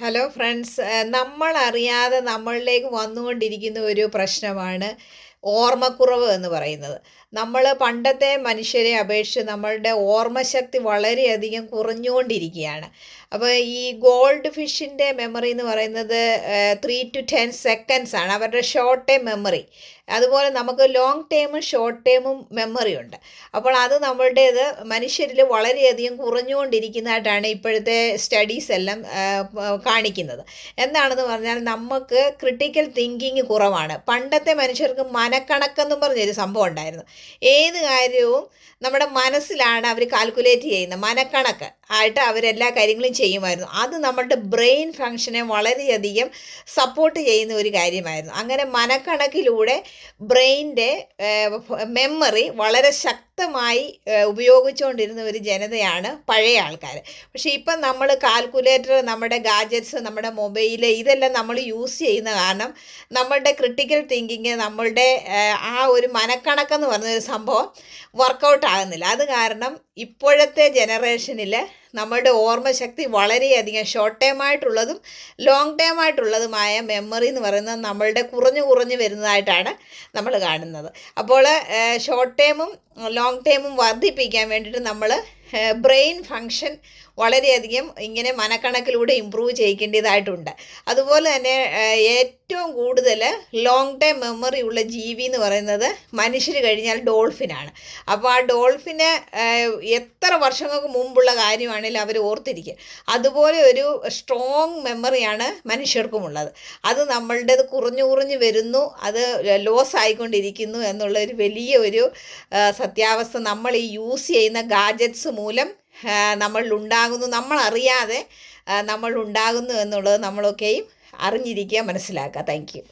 Hello friends നമ്മൾ അറിയാതെ നമ്മളിലേക്ക് വന്നുകൊണ്ടിരിക്കുന്ന ഒരു പ്രശ്നമാണ്. ഓർമ്മക്കുറവ് എന്ന് പറയുന്നത്. നമ്മൾ പണ്ടത്തെ മനുഷ്യരെ അപേക്ഷിച്ച് നമ്മളുടെ ഓർമ്മശക്തി വളരെയധികം കുറഞ്ഞുകൊണ്ടിരിക്കുകയാണ്. അപ്പോൾ ഈ ഗോൾഡ് ഫിഷിന്റെ മെമ്മറി എന്ന് പറയുന്നത് ത്രീ ടു ടെൻ സെക്കൻഡ്സ് ആണ്. അവരുടെ ഷോർട്ട് ടേം മെമ്മറി അതുപോലെ നമുക്ക് ലോങ് ടൈമും ഷോർട്ട് ടൈമും മെമ്മറി ഉണ്ട്. അപ്പോൾ അത് നമ്മളുടേത് മനുഷ്യരിൽ വളരെയധികം കുറഞ്ഞുകൊണ്ടിരിക്കുന്നതായിട്ടാണ് ഇപ്പോഴത്തെ സ്റ്റഡീസ് എല്ലാം കാണിക്കുന്നത്. എന്താണെന്ന് പറഞ്ഞാൽ നമുക്ക് ക്രിട്ടിക്കൽ തിങ്കിങ് കുറവാണ്. പണ്ടത്തെ മനുഷ്യർക്ക് മനക്കണക്കെന്നും പറഞ്ഞൊരു സംഭവം ഉണ്ടായിരുന്നു. ഏത് കാര്യവും നമ്മുടെ മനസ്സിലാണ് അവർ കാൽക്കുലേറ്റ് ചെയ്യുന്നത്. മനക്കണക്ക് ആയിട്ട് അവരെല്ലാ കാര്യങ്ങളും ചെയ്യുമായിരുന്നു. അത് നമ്മുടെ ബ്രെയിൻ ഫങ്ഷനെ വളരെയധികം സപ്പോർട്ട് ചെയ്യുന്ന ഒരു കാര്യമായിരുന്നു. അങ്ങനെ മനക്കണക്കിലൂടെ ബ്രെയിന്റെ മെമ്മറി വളരെ ശക്തമായി ഉപയോഗിച്ചുകൊണ്ടിരുന്ന ഒരു ജനതയാണ് പഴയ ആൾക്കാർ പക്ഷേ ഇപ്പം നമ്മൾ കാൽക്കുലേറ്റർ നമ്മുടെ ഗാജറ്റ്സ് നമ്മുടെ മൊബൈൽ ഇതെല്ലാം നമ്മൾ യൂസ് ചെയ്യുന്ന കാരണം നമ്മളുടെ ക്രിട്ടിക്കൽ തിങ്കിങ് നമ്മളുടെ ആ ഒരു മനക്കണക്കെന്ന് പറഞ്ഞൊരു സംഭവം വർക്കൗട്ട് ആകുന്നില്ല. അത് കാരണം ഇപ്പോഴത്തെ ജനറേഷനിൽ നമ്മളുടെ ഓർമ്മശക്തി വളരെയധികം ഷോർട്ട് ടേം ആയിട്ടുള്ളതും ലോങ് ടേം ആയിട്ടുള്ളതുമായ മെമ്മറി എന്ന് പറയുന്നത് നമ്മളുടെ കുറഞ്ഞു കുറഞ്ഞു വരുന്നതായിട്ടാണ് നമ്മൾ കാണുന്നത്. അപ്പോൾ ഷോർട്ട് ടേമും ലോങ് ടേമും വർദ്ധിപ്പിക്കാൻ വേണ്ടിയിട്ട് നമ്മൾ ബ്രെയിൻ ഫങ്ഷൻ വളരെയധികം ഇങ്ങനെ മനക്കണക്കിലൂടെ ഇമ്പ്രൂവ് ചെയ്യിക്കേണ്ടതായിട്ടുണ്ട്. അതുപോലെ തന്നെ ഏറ്റവും കൂടുതൽ ലോങ് ടൈം മെമ്മറി ഉള്ള ജീവി എന്ന് പറയുന്നത് മനുഷ്യർ കഴിഞ്ഞാൽ ഡോൾഫിനാണ്. അപ്പോൾ ആ ഡോൾഫിന് എത്ര വർഷങ്ങൾക്ക് മുമ്പുള്ള കാര്യമാണെങ്കിലും അവർ ഓർത്തിരിക്കുക. അതുപോലെ ഒരു സ്ട്രോങ് മെമ്മറിയാണ് മനുഷ്യർക്കുമുള്ളത്. അത് നമ്മളുടേത് കുറഞ്ഞു കുറഞ്ഞു വരുന്നു അത് ലോസ് ആയിക്കൊണ്ടിരിക്കുന്നു എന്നുള്ള ഒരു വലിയ ഒരു സത്യാവസ്ഥ നമ്മൾ ഈ യൂസ് ചെയ്യുന്ന ഗാജറ്റ്സ് മൂലം നമ്മളിലുണ്ടാകുന്നു നമ്മളറിയാതെ ഉണ്ടാകുന്നു എന്നുള്ളത് നമ്മളൊക്കെയും അറിഞ്ഞിരിക്കുക മനസ്സിലാക്കുക. Thank you